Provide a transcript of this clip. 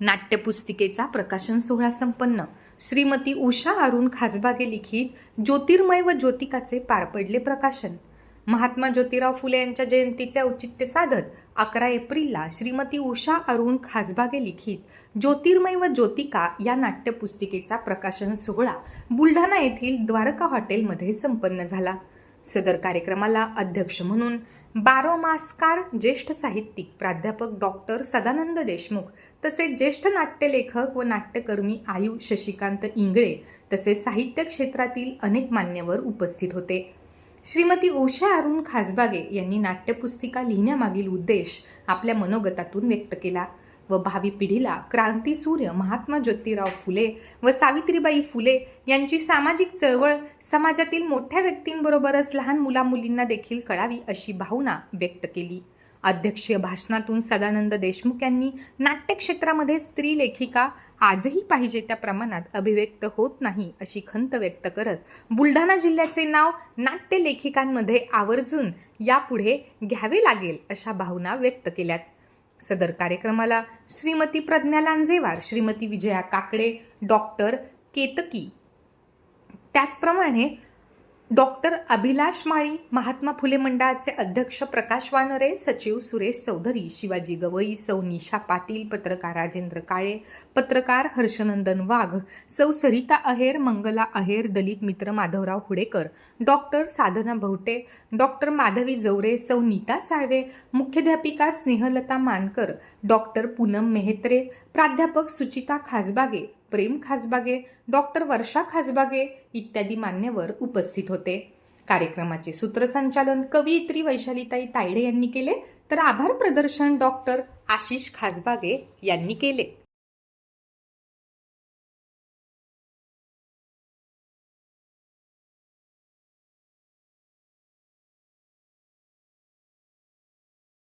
नाट्यपुस्तिकेचा प्रकाशन सोहळा संपन्न. श्रीमती उषा अरुण खासबागे लिखित ज्योतिर्मय व ज्योतिकाचे पार पडले प्रकाशन. महात्मा ज्योतिराव फुले यांच्या जयंतीचे औचित्य साधत अकरा एप्रिलला श्रीमती उषा अरुण खासबागे लिखित ज्योतिर्मय व ज्योतिका या नाट्यपुस्तिकेचा प्रकाशन सोहळा बुलढाणा येथील द्वारका हॉटेलमध्ये संपन्न झाला. सदर कार्यक्रमाला अध्यक्ष म्हणून बारोमास्कार ज्येष्ठ साहित्यिक प्राध्यापक डॉक्टर सदानंद देशमुख तसेच ज्येष्ठ नाट्यलेखक व नाट्यकर्मी आयु शशिकांत इंगळे तसेच साहित्य क्षेत्रातील अनेक मान्यवर उपस्थित होते. श्रीमती उषा अरुण खासबागे यांनी नाट्यपुस्तिका लिहिण्यामागील उद्देश आपल्या मनोगतातून व्यक्त केला. व भावी पिढीला क्रांतीसूर्य महात्मा ज्योतिराव फुले व सावित्रीबाई फुले यांची सामाजिक चळवळ समाजातील मोठ्या व्यक्तींबरोबरच लहान मुलामुलींना देखील कळावी अशी भावना व्यक्त केली. अध्यक्षीय भाषणातून सदानंद देशमुख यांनी नाट्यक्षेत्रामध्ये स्त्री लेखिका आजही पाहिजे त्या प्रमाणात अभिव्यक्त होत नाही अशी खंत व्यक्त करत बुलढाणा जिल्ह्याचे नाव नाट्य लेखिकांमध्ये आवर्जून यापुढे घ्यावे लागेल अशा भावना व्यक्त केल्यात. सदर कार्यक्रमाला श्रीमती प्रज्ञा लांजेवार श्रीमती विजया काकडे डॉक्टर केतकी. त्याचप्रमाणे डॉक्टर अभिलाष माळी महात्मा फुले मंडळाचे अध्यक्ष प्रकाश वानरे सचिव सुरेश चौधरी शिवाजी गवई सौ निशा पाटील पत्रकार राजेंद्र काळे पत्रकार हर्षनंदन वाघ सौ सरिता अहेर मंगला अहेर दलित मित्र माधवराव हुडेकर डॉक्टर साधना भवटे डॉक्टर माधवी जवरे सौ नीता साळवे मुख्याध्यापिका स्नेहलता मानकर डॉक्टर पूनम मेहत्रे प्राध्यापक सुचिता खासबागे प्रेम खासबागे डॉक्टर वर्षा खासबागे इत्यादी मान्यवर उपस्थित होते. कार्यक्रमाचे सूत्रसंचालन कवयित्री वैशालीताई तायडे यांनी केले. तर आभार प्रदर्शन डॉक्टर आशिष खासबागे यांनी केले.